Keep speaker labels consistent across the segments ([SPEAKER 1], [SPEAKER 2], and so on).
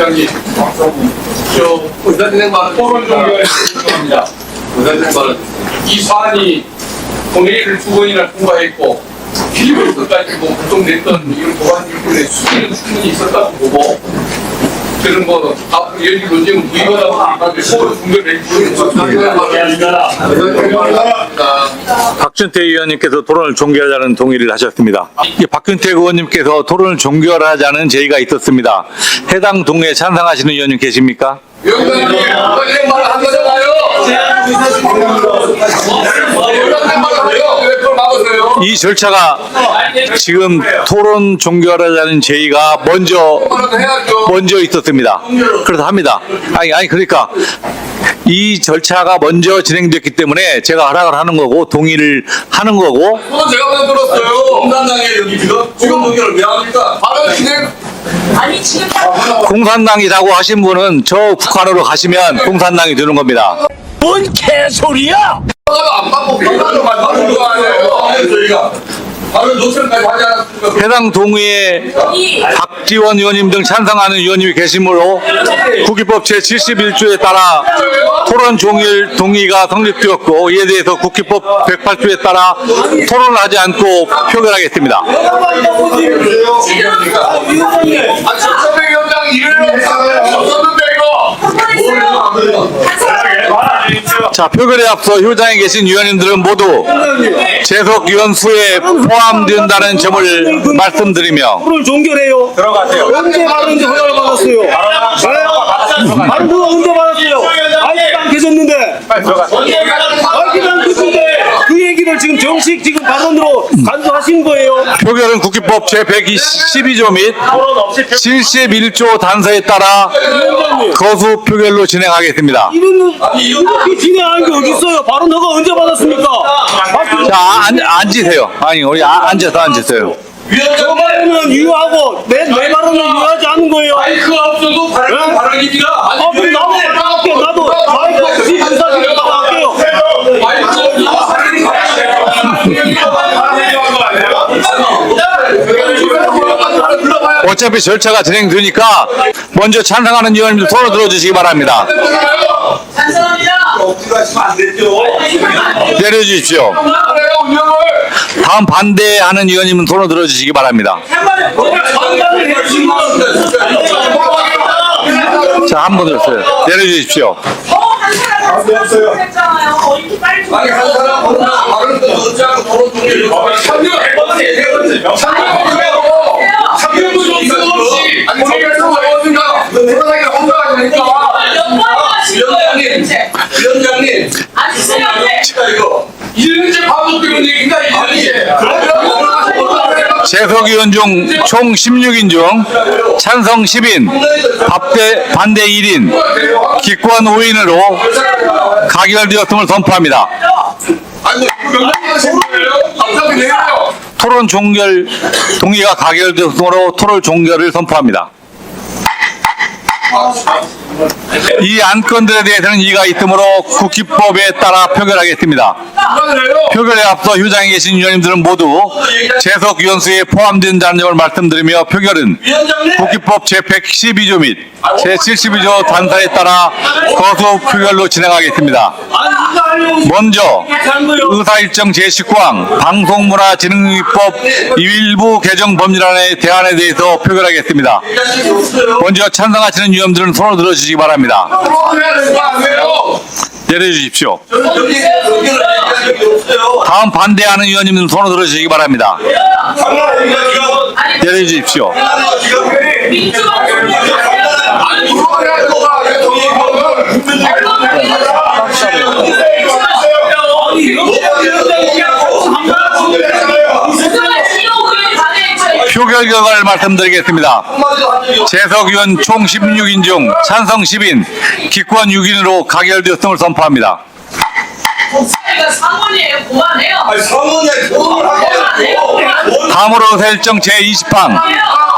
[SPEAKER 1] 위원장님, 저 의사진행 발언 토론 종결에 죄송합니다. 의사진행 발언. 이 사안이 본회의를 두 번이나 통과했고 필리버스터까지 뭐 구성됐던 이런 보안 일꾼의 수준은 충분히 있었다고 보고 저는 뭐 앞으로 연기 논쟁은 무의미하다고 생각하고 종결을 해주는
[SPEAKER 2] 박준태 의원님께서 토론을 종결하자는 동의를 하셨습니다. 이 박준태 의원님께서 토론을 종결하자는 제의가 있었습니다. 해당 동의에 찬성하시는 의원님 계십니까?
[SPEAKER 1] 위원장님, 의사진행 발언 한 거잖아요. 의사진행 발언 해요.
[SPEAKER 2] 이 절차가 지금 토론 종결하자는 제의가 먼저. 먼저 있었습니다. 그래서 합니다. 아니 아니 그러니까 이 절차가 먼저 진행됐기 때문에 제가 허락을 하는 거고 동의를 하는 거고
[SPEAKER 1] 그건 제가 만들었어요. 공산당에 여기 지금 지금 의견을 왜 합니까? 발언 진행
[SPEAKER 3] 아니 지금
[SPEAKER 2] 공산당이라고 하신 분은 저 북한으로 가시면 공산당이 되는 겁니다.
[SPEAKER 1] 하다가 안 받고 저희가 발언 노선까지 하지 않았습니까?
[SPEAKER 2] 해당 동의에
[SPEAKER 3] 이
[SPEAKER 2] 박지원 의원님 등 찬성하는 의원님이 계시므로 국기법 제71조에 따라 토론 종일 동의가 성립되었고 이에 대해서 국기법 108조에 따라 토론을 하지 않고 표결하겠습니다.
[SPEAKER 1] 아, 정선배 위원장 일을 없었는데 이거.
[SPEAKER 2] 자, 표결에 앞서 효장에 계신 의원님들은 모두 재석 의원 수에 포함된다는 점을 말씀드리며
[SPEAKER 4] 종결해요. 들어가세요. 언제 받았는지 허가를 받았어요. 네? 바로 그거 언제 받았어요? 알지도 안 계셨는데. 알지도 안 계셨는데 그 얘기를 지금 정식 지금 발언으로 간주하신 거예요.
[SPEAKER 2] 표결은 국기법 제112조 및 71조 단서에 따라 거수 표결로 진행하겠습니다.
[SPEAKER 4] 이런 이렇게 진행하는 게 어디 있어요? 발언 허가 언제 받았습니까?
[SPEAKER 2] 자, 앉, 앉으세요. 아니, 우리 아- 앉아서 앉으세요.
[SPEAKER 4] 저 발언은 유효하고 내, 내 발언은 유효하지
[SPEAKER 2] 어차피 절차가 진행되니까 먼저 찬성하는 의원님들 손을 들어주시기 바랍니다. 내려주십시오. 다음 반대하는 의원님은 손을 들어주시기 바랍니다. 자, 한 번 들었어요. 내려주십시오.
[SPEAKER 3] 좀.
[SPEAKER 1] 아니, 어딘가? 혼자 하니까!
[SPEAKER 3] 하신 거예요 이제.
[SPEAKER 1] 위원장님!
[SPEAKER 3] 아니 수영네.
[SPEAKER 1] 진짜 이거. 이ren재 바보 때문 얘기인가 이ren재
[SPEAKER 2] 재석 의원 중 총 16인 중 찬성 10인, 반대, 반대 1인, 기권 5인으로 가결되었음을 선포합니다.
[SPEAKER 1] 아니 뭐? 감사합니다
[SPEAKER 2] 토론 종결 동의가 가결되었으므로 토론 종결을 선포합니다. 이 안건들에 대해서는 이의가 있으므로 국기법에 따라 표결하겠습니다. 표결에 앞서 휴장에 계신 의원님들은 모두 재석 위원수에 포함된다는 점을 말씀드리며 표결은 국기법 제112조 및 제72조 단사에 따라 거수 표결로 진행하겠습니다. 먼저 의사일정 제19항 방송문화진흥법 일부 개정 법률안의 대안에 대해서 표결하겠습니다. 먼저 찬성하시는 의원 들은 손을 들어주시기 바랍니다. 내려주십시오. 다음 반대하는 의원님들은 손을 들어주시기 바랍니다. 내려주십시오. 표결 결과를 말씀드리겠습니다. 재석 의원 총 16인 중 찬성 10인, 기권 6인으로 가결되었음을 선포합니다. 다음으로 의사일정 제20항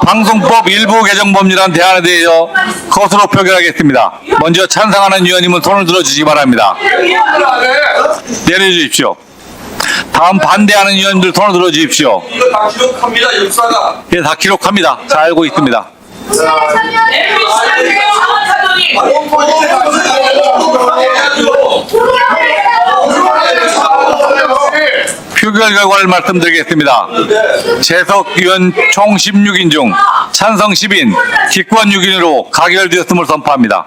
[SPEAKER 2] 방송법 일부 개정 법률안 대안에 대하여 거스로 표결하겠습니다. 먼저 찬성하는 의원님은 손을 들어주시기 바랍니다. 내려주십시오. 다음 반대하는 의원들 손을 들어 주십시오.
[SPEAKER 1] 이거 다 기록합니다. 역사가.
[SPEAKER 2] 예, 다 기록합니다. 잘 알고 있습니다. 표결 결과를 말씀드리겠습니다. 재석위원 총 16인 중 찬성 10인, 기권 6인으로 가결되었음을 선포합니다.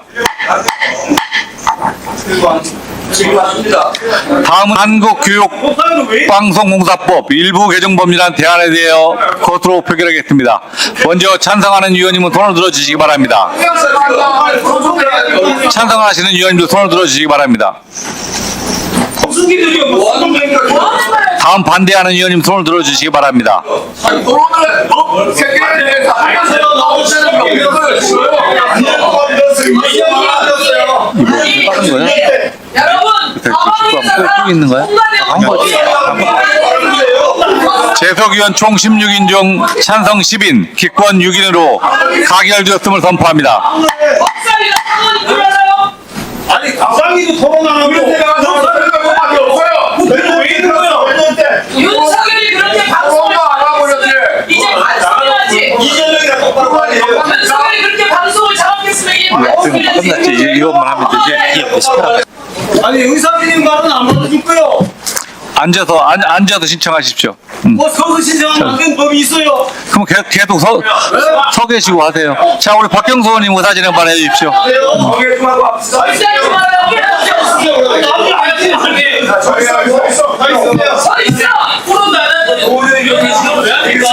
[SPEAKER 2] 다음은 한국교육방송공사법 일부 개정 법률안 대안에 대하여 것으로 표결하겠습니다. 먼저 찬성하는 의원님은 손을 들어주시기 바랍니다. 찬성하시는 의원님도 손을 들어주시기 바랍니다.
[SPEAKER 4] 뭐?
[SPEAKER 3] 뭐?
[SPEAKER 2] 다음 반대하는 의원님 손을 들어주시기 바랍니다.
[SPEAKER 1] 아니, 토론을 법 세계에 대해서 하면서 나오시는 경우를
[SPEAKER 3] 아니,
[SPEAKER 2] 하는 거예요?
[SPEAKER 3] 여러분,
[SPEAKER 2] 쭉 있는 거야?
[SPEAKER 3] 공간에
[SPEAKER 2] 한 거지. 재석 의원 총 16인 중 찬성 10인, 기권 6인으로 가결되었음을 선포합니다.
[SPEAKER 4] 아니 가방이도 토론 안 하고
[SPEAKER 1] 밖에 없어요.
[SPEAKER 4] 내가 왜 있는 거야?
[SPEAKER 3] 윤석열이 그렇게 방송을
[SPEAKER 1] 안 하고 이렇게.
[SPEAKER 3] 이제 반성해야지.
[SPEAKER 4] 이재명이랑 똑바로 하네.
[SPEAKER 3] 윤석열이 그렇게 방송을 장악했으면 이게 반성해야지.
[SPEAKER 2] 끝났지. 이것만 하면 되지.
[SPEAKER 4] 아니 의사님 말은 안 받아줄 거요.
[SPEAKER 2] 앉아서 앉, 앉아서 신청하십시오. 음.
[SPEAKER 4] 뭐 서서 신청하면 안 되는 법이 있어요.
[SPEAKER 2] 그럼 계속, 계속 서, 서 계시고 하세요. 자, 우리 박경수 의원님 의사진 한번 해주십시오.
[SPEAKER 4] 거기에 좀 하고 합시다.
[SPEAKER 3] 절대하지 말아요.
[SPEAKER 4] 남이 알지 말게.
[SPEAKER 3] 서 있어. 토론도 안 하는데.
[SPEAKER 4] 오늘 이렇게 지금 왜 합니까?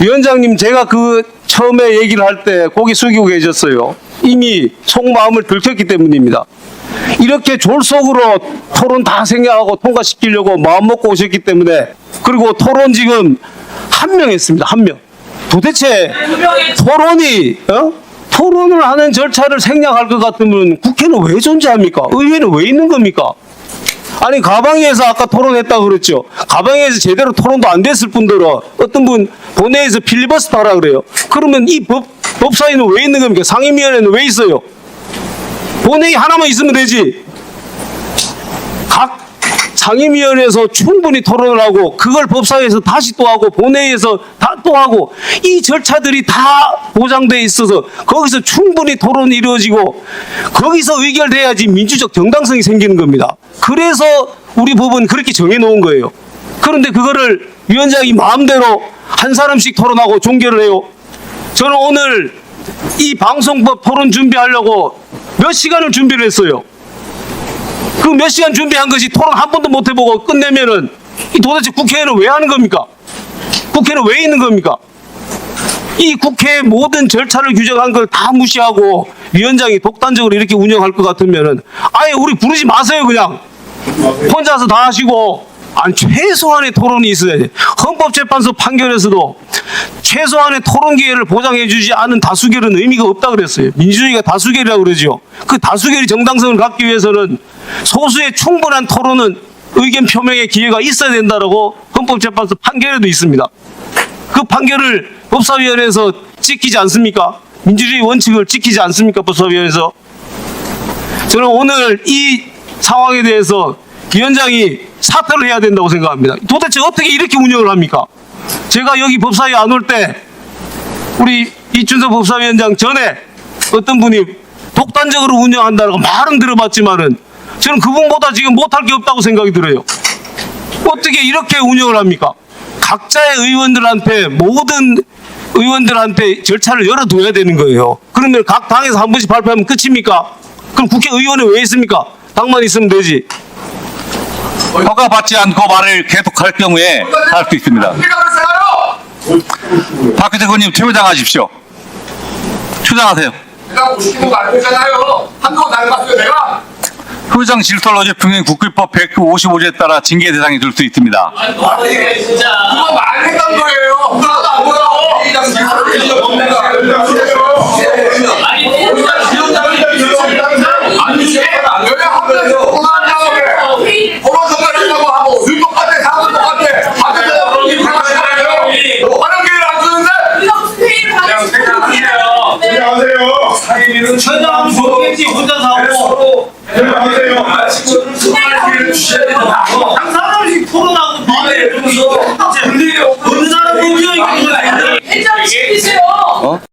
[SPEAKER 5] 위원장님 제가 그 처음에 얘기를 할 때 고개 숙이고 계셨어요. 이미 속마음을 들켰기 때문입니다. 이렇게 졸속으로 토론 다 생략하고 통과시키려고 마음 먹고 오셨기 때문에 그리고 토론 지금 한 명 했습니다. 한 명. 도대체 토론이 어? 토론을 하는 절차를 생략할 것 같으면 국회는 왜 존재합니까? 의회는 왜 있는 겁니까? 아니 가방에서 아까 토론했다 그랬죠. 가방에서 제대로 토론도 안 됐을 뿐더러 어떤 분 본회의에서 필리버스터 하라 그래요. 그러면 이 법, 법사위는 왜 있는 겁니까? 상임위원회는 왜 있어요? 본회의 하나만 있으면 되지. 각 상임위원회에서 충분히 토론을 하고 그걸 법사위에서 다시 또 하고 본회의에서 다 또 하고 이 절차들이 다 보장돼 있어서 거기서 충분히 토론이 이루어지고 거기서 의결돼야지 민주적 정당성이 생기는 겁니다. 그래서 우리 법은 그렇게 정해 놓은 거예요. 그런데 그거를 위원장이 마음대로 한 사람씩 토론하고 종결을 해요. 저는 오늘 이 방송법 토론 준비하려고 몇 시간을 준비를 했어요. 그 몇 시간 준비한 것이 토론 한 번도 못 해보고 끝내면은 이 도대체 국회에는 왜 하는 겁니까? 국회는 왜 있는 겁니까? 이 국회의 모든 절차를 규정한 걸 다 무시하고 위원장이 독단적으로 이렇게 운영할 것 같으면은 아예 우리 부르지 마세요 그냥. 혼자서 다 하시고. 아니 최소한의 토론이 있어야지 헌법재판소 판결에서도 최소한의 토론 기회를 보장해 주지 않은 다수결은 의미가 없다 그랬어요. 민주주의가 다수결이라고 그러죠 그 다수결이 정당성을 갖기 위해서는 소수의 충분한 토론은 의견 표명의 기회가 있어야 된다라고 헌법재판소 판결에도 있습니다 그 판결을 법사위원회에서 지키지 않습니까? 민주주의 원칙을 지키지 않습니까? 법사위원회에서 저는 오늘 이 상황에 대해서 위원장이 사퇴를 해야 된다고 생각합니다. 도대체 어떻게 이렇게 운영을 합니까? 제가 여기 법사위 안 올 때 우리 이춘석 법사위원장 전에 어떤 분이 독단적으로 운영한다고 말은 들어봤지만은 저는 그분보다 지금 못할 게 없다고 생각이 들어요. 어떻게 이렇게 운영을 합니까? 각자의 의원들한테 모든 의원들한테 절차를 열어둬야 되는 거예요. 그러면 각 당에서 한 번씩 발표하면 끝입니까? 그럼 국회의원은 왜 있습니까? 당만 있으면 되지.
[SPEAKER 2] 허가받지 않고 말을 계속할 경우에 할 수 있습니다. 박규태 의원님 퇴장하십시오. 퇴장하세요.
[SPEAKER 1] 내가 50분 말고 있잖아요. 한동안 닮았어요, 내가.
[SPEAKER 2] 회장 질서를 어제풍행 국회법 155조에 따라 징계 대상이 될 수 있습니다.
[SPEAKER 3] 거야, 진짜.
[SPEAKER 1] 그거 말했던 거예요. 그거 안 보라고. 일은 천장 속에지 혼자 사고. 대박이세요.